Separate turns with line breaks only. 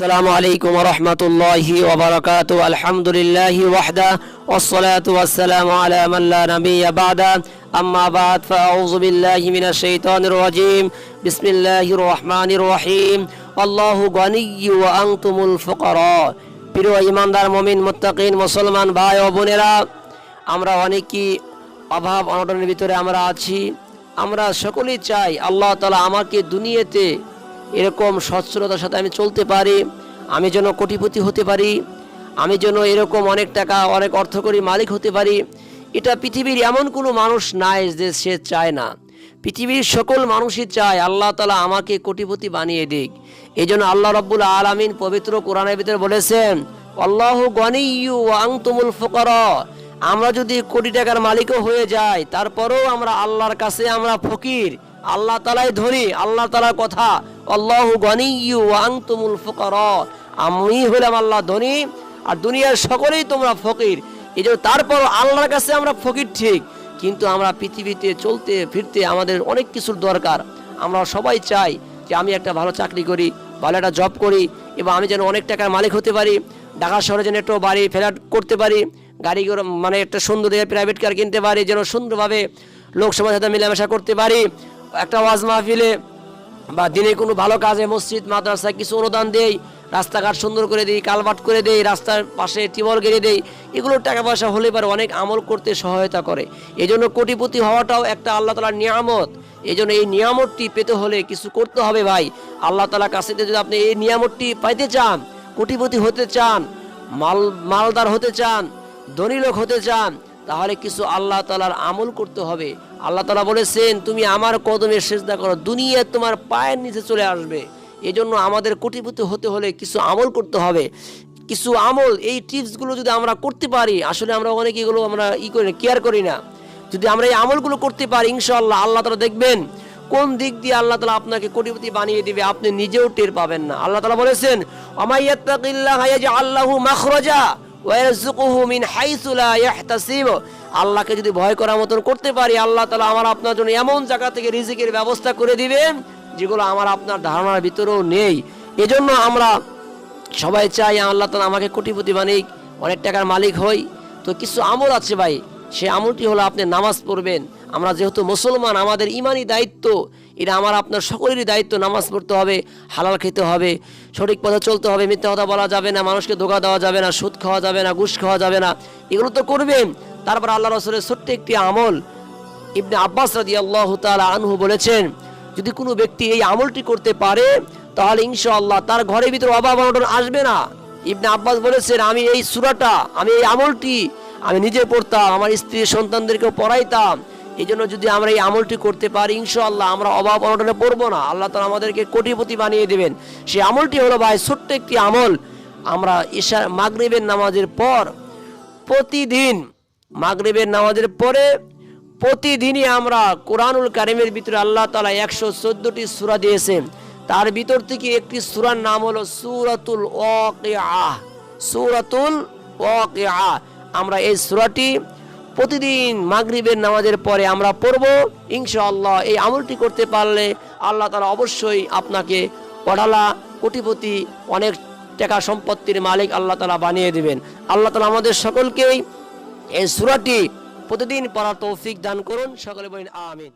السلام عليكم ورحمة الله وبركاته الحمد لله وحده والصلاة والسلام على من لا نبي بعده أما بعد فأعوذ بالله من الشيطان الرجيم بسم الله الرحمن الرحيم الله غني وأنتم الفقراء প্রিয় ইমানদার মমিন মুত্তাকিন মুসলমান ভাই ও বোনেরা আমরা অনেকই অভাব অনটনের ভিতরে আমরা আছি আমরা সকলেই চাই আল্লাহ তালা আমাকে দুনিয়াতে এরকম সচ্ছলতার সাথে আমি চলতে পারি, আমি যেন কোটিপতি হতে পারি, আমি যেন এরকম অনেক টাকা, অনেক অর্থ করি মালিক হতে পারি। এটা পৃথিবীর এমন কোনো মানুষ নাই যে সে চায় না। পৃথিবীর সকল মানুষই চায়, আল্লাহ তালা আমাকে কোটিপতি বানিয়ে দিক। এই জন্য আল্লাহ রব্বুল আলমিন পবিত্র কোরআনের ভিতরে বলেছেন, আল্লাহ গনিউ ফকরা। আমরা যদি কোটি টাকার মালিকও হয়ে যাই, তারপরেও আমরা আল্লাহর কাছে আমরা ফকির। আল্লাহ তালাই ধনী, আল্লাহ তালার কথা। আল্লাহ গনিউ আংতুমুল ফকরা। আমি হলাম আল্লাহ ধনী, আর দুনিয়ার সকলেই তোমরা ফকির। এই জন্য তারপর আল্লাহর কাছে আমরা ফকির ঠিক, কিন্তু আমরা পৃথিবীতে চলতে, ফিরতে আমাদের অনেক কিছুর দরকার। আমরা সবাই চাই যে আমি একটা ভালো চাকরি করি, ভালো একটা জব করি, এবং আমি যেন অনেক টাকার মালিক হতে পারি, ঢাকা শহরে যেন একটু বাড়ি ফ্ল্যাট করতে পারি, গাড়ি মানে একটা সুন্দর প্রাইভেট কার কিনতে পারি, যেন সুন্দরভাবে লোকসভার সাথে মেলামেশা করতে পারি একটা ওয়াজ মাহফিলে বা দিনে কোনো ভালো কাজে মসজিদ, মাদ্রাসায় কিছু অনুদান দেই, রাস্তাঘাট সুন্দর করে দিই, কালভার্ট করে দেই, রাস্তার পাশে টিবল গেড়ে দেই, এগুলো টাকা পয়সা হলে পারে অনেক আমল করতে সহায়তা করে। এই জন্য কোটিপতি হওয়াটাও একটা আল্লাহ তালার নিয়ামত। এই জন্য এই নিয়ামতটি পেতে হলে কিছু করতে হবে ভাই। আল্লাহ তালার কাছে যদি আপনি এই নিয়ামতটি পাইতে চান, কোটিপতি হতে চান, মাল, মালদার হতে চান, ধনী লোক হতে চান, তাহলে কিছু আল্লাহ তালার আমল করতে হবে। আল্লাহ তালা বলেছেন, তুমি আমার কদমে সেজদা করো, দুনিয়া তোমার পায়ের নিচে চলে আসবে। এই জন্য আমাদের কোটিপতি হতে হলে কিছু আমল করতে হবে। কিছু আমল, এই টিপসগুলো যদি আমরা করতে পারি, আসলে আমরা অনেক এগুলো আমরা ই করি না কেয়ার করি না। যদি আমরা এই আমলগুলো করতে পারি ইনশাল্লাহ আল্লাহ তালা দেখবেন, কোন দিক দিয়ে আল্লাহ তালা আপনাকে কোটিপতি বানিয়ে দিবে, আপনি নিজেও টের পাবেন না। আল্লাহ তালা বলেছেন আল্লাহু মাখরাজা ওয়ারজুকুহু মিন হাইসু লা ইয়াহতাসিব আল্লাহকে যদি ভয় করার মতন করতে পারি, আল্লাহ তাআলা আমার আপনার জন্য এমন জায়গা থেকে রিজিকের ব্যবস্থা করে দিবেন যেগুলো আমার আপনার ধারণার ভিতরেও নেই। এজন্য আমরা সবাই চাই আল্লাহ তাআলা আমাকে কোটিপতি বানিক, অনেক টাকার মালিক হই। তো কিছু আমল আছে ভাই সে আমলটি হলো আপনি নামাজ পড়বেন। আমরা যেহেতু মুসলমান, আমাদের ইমানি দায়িত্ব, এটা আমার আপনার সকলেরই দায়িত্ব, নামাজ পড়তে হবে, হালাল খেতে হবে, সঠিক পথে চলতে হবে, মিথ্যা কথা বলা যাবে না, মানুষকে ধোকা দেওয়া যাবে না, সুদ খাওয়া যাবে না, ঘুষ খাওয়া যাবে না। এগুলো তো করবেন তারপর আল্লাহ রসুলের ছোট্ট একটি আমল ইবনে আব্বাস রাদি আল্লাহ তালা আনহু বলেছেন, যদি কোনো ব্যক্তি এই আমলটি করতে পারে, তাহলে ইনশাআল্লাহ তার ঘরের ভিতরে অভাব অনটন আসবে না। ইবনে আব্বাস বলেছেন, আমি এই সুরাটা, আমি এই আমলটি আমি নিজে পড়তাম, আমার স্ত্রী সন্তানদেরকেও পড়াইতাম। এই জন্য যদি আমরা এই আমলটি করতে পারি, ইনশাআল্লাহ আমরা অভাব অনটনে পড়ব না। আল্লাহ তালা আমাদেরকে কোটিপতি বানিয়ে দেবেন। সেই আমলটি হলো ভাই ছোট্ট একটি আমল। আমরা ঈশা মাগরিবের নামাজের পর প্রতিদিন মাগরিবের নামাজের পরে প্রতিদিনই আমরা কোরআনুল কারিমের ভিতরে আল্লাহ তালা একশো চোদ্দটি সুরা দিয়েছেন। তার ভিতর থেকে একটি সুরার নাম হলো সুরাতুল ওয়াকিআহ সুরাতুল ওয়াকিআহ আমরা এই সুরাটি প্রতিদিন মাগরিবের নামাজের পরে আমরা পড়ব। ইনশাআল্লাহ এই আমলটি করতে পারলে আল্লাহ তালা অবশ্যই আপনাকে পড়ালা কোটিপতি অনেক টাকা সম্পত্তির মালিক আল্লাহ তালা বানিয়ে দেবেন। আল্লাহ তালা আমাদের সকলকেই এই সুরাটি প্রতিদিন পড়ার তৌফিক দান করুন। সকলে বলেন আমিন।